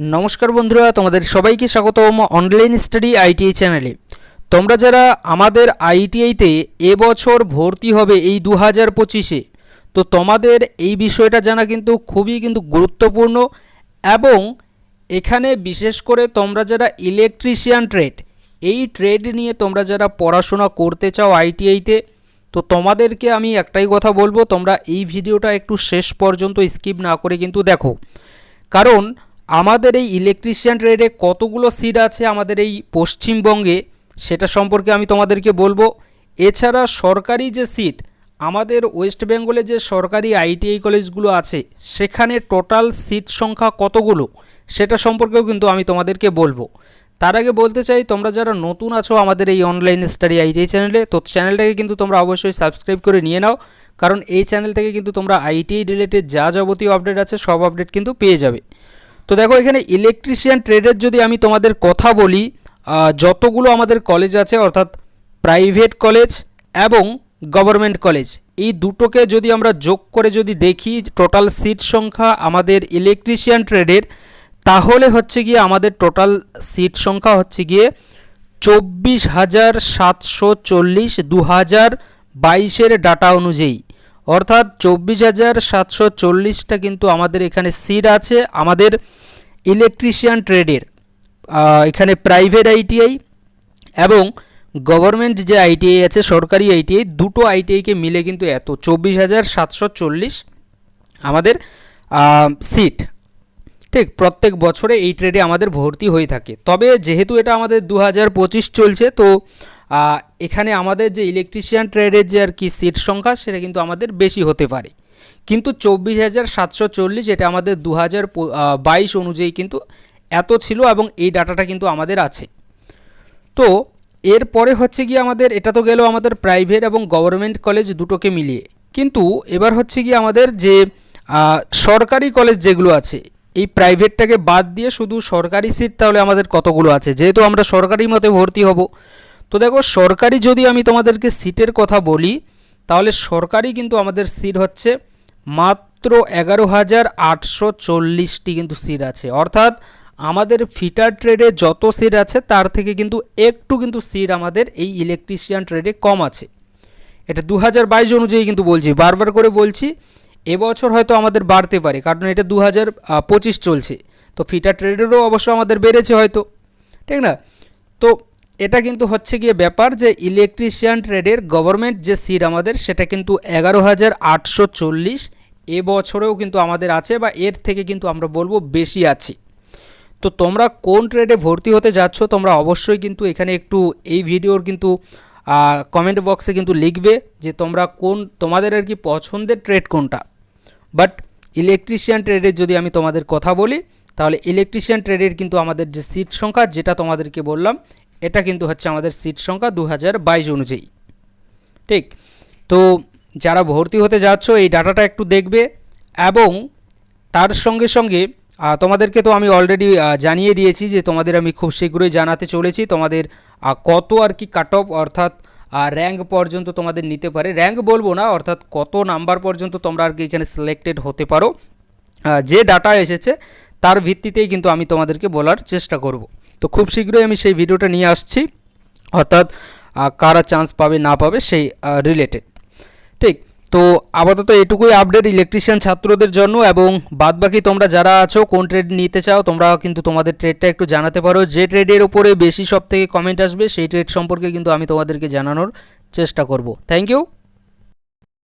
নমস্কার বন্ধুরা, তোমাদের সবাইকে স্বাগতম অনলাইন স্টাডি আইটিআই চ্যানেলে তোমরা যারা আমাদের আইটিআইতে এবছর ভর্তি হবে এই দু হাজার পঁচিশে, তো তোমাদের এই বিষয়টা জানা কিন্তু খুবই কিন্তু গুরুত্বপূর্ণ এবং এখানে বিশেষ করে তোমরা যারা ইলেকট্রিশিয়ান ট্রেড এই ট্রেড নিয়ে তোমরা যারা পড়াশোনা করতে চাও আইটিআইতে তো তোমাদেরকে আমি একটাই কথা বলব, তোমরা এই ভিডিওটা একটু শেষ পর্যন্ত স্কিপ না করে কিন্তু দেখো। কারণ আমাদের এই ইলেকট্রিশিয়ান ট্রেডে কতগুলো সিট আছে আমাদের এই পশ্চিমবঙ্গে? সেটা সম্পর্কে আমি তোমাদেরকে বলব। এছাড়া সরকারি যে সিট আমাদের ওয়েস্ট বেঙ্গলে যে সরকারি আইটিআই কলেজগুলো আছে, সেখানে টোটাল সিট সংখ্যা কতগুলো? সেটা সম্পর্কেও কিন্তু আমি তোমাদেরকে বলব। তার আগে বলতে চাই, তোমরা যারা নতুন আছো আমাদের এই অনলাইন স্টাডি আইটিআই চ্যানেলে তো চ্যানেলটাকে কিন্তু তোমরা অবশ্যই সাবস্ক্রাইব করে নিয়ে নাও। কারণ এই চ্যানেল থেকে কিন্তু তোমরা আইটিআই রিলেটেড যা যাবতীয় আপডেট আছে, সব আপডেট কিন্তু পেয়ে যাবে। তো দেখো, এখানে ইলেকট্রিশিয়ান ট্রেডের যদি আমি তোমাদের কথা বলি যতগুলো আমাদের কলেজ আছে, অর্থাৎ প্রাইভেট কলেজ এবং গভর্নমেন্ট কলেজ এই দুটোকে যদি আমরা যোগ করে যদি দেখি টোটাল সিট সংখ্যা আমাদের ইলেকট্রিশিয়ান ট্রেডের তাহলে হচ্ছে গিয়ে আমাদের টোটাল সিট সংখ্যা হচ্ছে গিয়ে চব্বিশ হাজার সাতশো চল্লিশ দু হাজার বাইশের ডাটা অনুযায়ী। অর্থাৎ চব্বিশ হাজার সাতশো চল্লিশটা কিন্তু আমাদের এখানে সিট আছে। আমাদের ইলেকট্রিশিয়ান ট্রেডের এখানে প্রাইভেট আইটিআই এবং গভর্নমেন্ট যে আইটিআই আছে, সরকারি আইটিআই দুটো আইটিআইকে মিলে কিন্তু এত, চব্বিশ হাজার সাতশো চল্লিশ আমাদের সিট ঠিক, প্রত্যেক বছরে এই ট্রেডে আমাদের ভর্তি হয়ে থাকে। তবে যেহেতু এটা আমাদের দু হাজার পঁচিশ চলছে, তো এখানে আমাদের যে ইলেকট্রিশিয়ান ট্রেডের যে আর কি সিট সংখ্যা, সেটা কিন্তু আমাদের বেশি হতে পারে। কিন্তু চব্বিশ হাজার সাতশো চল্লিশ এটা আমাদের দু হাজার বাইশ অনুযায়ী কিন্তু এত ছিল এবং এই ডাটাটা কিন্তু আমাদের আছে। তো এরপরে হচ্ছে গিয়ে আমাদের, এটা তো গেল আমাদের প্রাইভেট এবং গভর্নমেন্ট কলেজ দুটোকে মিলিয়ে। কিন্তু এবার হচ্ছে গিয়ে আমাদের যে সরকারি কলেজ যেগুলো আছে, এই প্রাইভেটটাকে বাদ দিয়ে শুধু সরকারি সিট তাহলে আমাদের কতগুলো আছে? যেহেতু আমরা সরকারি মতে ভর্তি হব। তো দেখো, সরকারি যদি আমি তোমাদেরকে সিটের কথা বলি, তাহলে সরকারি কিন্তু আমাদের সিট হচ্ছে মাত্র এগারো হাজার আটশো চল্লিশটি কিন্তু সিট আছে। অর্থাৎ আমাদের ফিটার ট্রেডে যত সিট আছে, তার থেকে কিন্তু একটু কিন্তু সিট আমাদের এই ইলেকট্রিশিয়ান ট্রেডে কম আছে। এটা দু হাজার বাইশ অনুযায়ী কিন্তু বলছি, বারবার করে বলছি, এবছর হয়তো আমাদের বাড়তে পারে, কারণ এটা দু হাজার পঁচিশ চলছে। তো ফিটার ট্রেডেরও অবশ্য আমাদের বেড়েছে হয়তো, ঠিক না? তো এটা কিন্তু হচ্ছে গিয়ে ব্যাপার যে ইলেকট্রিশিয়ান ট্রেডের গভর্নমেন্ট যে সিট আমাদের, সেটা কিন্তু এগারো হাজার আটশো চল্লিশ এবছরেও কিন্তু আমাদের আছে বা এর থেকে কিন্তু আমরা বলব বেশি আছি। তো তোমরা কোন ট্রেডে ভর্তি হতে যাচ্ছ, তোমরা অবশ্যই কিন্তু এখানে একটু এই ভিডিওর কিন্তু কমেন্ট বক্সে কিন্তু লিখবে যে তোমরা কোন, তোমাদের আর কি পছন্দের ট্রেড কোনটা। বাট ইলেকট্রিশিয়ান ট্রেডের যদি আমি তোমাদের কথা বলি, তাহলে ইলেকট্রিশিয়ান ট্রেডের কিন্তু আমাদের যে সিট সংখ্যা, যেটা তোমাদেরকে বললাম এটা কিন্তু হচ্ছে আমাদের সিট সংখ্যা দু হাজার বাইশ অনুযায়ী। ঠিক? তো যারা ভর্তি হতে যাচ্ছ, এই ডাটাটা একটু দেখবে এবং তার সঙ্গে সঙ্গে তোমাদেরকে তো আমি অলরেডি জানিয়ে দিয়েছি যে তোমাদের আমি খুব শীঘ্রই জানাতে চলেছি। তোমাদের কত আর কি কাট অফ অর্থাৎ র্যাঙ্ক পর্যন্ত তোমাদের নিতে পারে। র্যাঙ্ক বলব না, অর্থাৎ কত নাম্বার পর্যন্ত তোমরা আর কি এখানে সিলেক্টেড হতে পারো। যে ডাটা এসেছে তার ভিত্তিতেই কিন্তু আমি তোমাদেরকে বলার চেষ্টা করব। তো খুব শীঘ্রই আমি সেই ভিডিওটা নিয়ে আসছি, অর্থাৎ কারা চান্স পাবে না পাবে সেই রিলেটেড ঠিক, তো আপাতত এটুকুই আপডেট ইলেকট্রিশিয়ান ছাত্রদের জন্য এবং বাদবাকি তোমরা যারা আছো, কোন ট্রেড নিতে চাও তোমরা কিন্তু তোমাদের ট্রেডটা একটু জানাতে পারো। যে ট্রেডের উপরে বেশি সব থেকে কমেন্ট আসবে, সেই ট্রেড সম্পর্কে কিন্তু আমি তোমাদেরকে জানানোর চেষ্টা করব। Thank you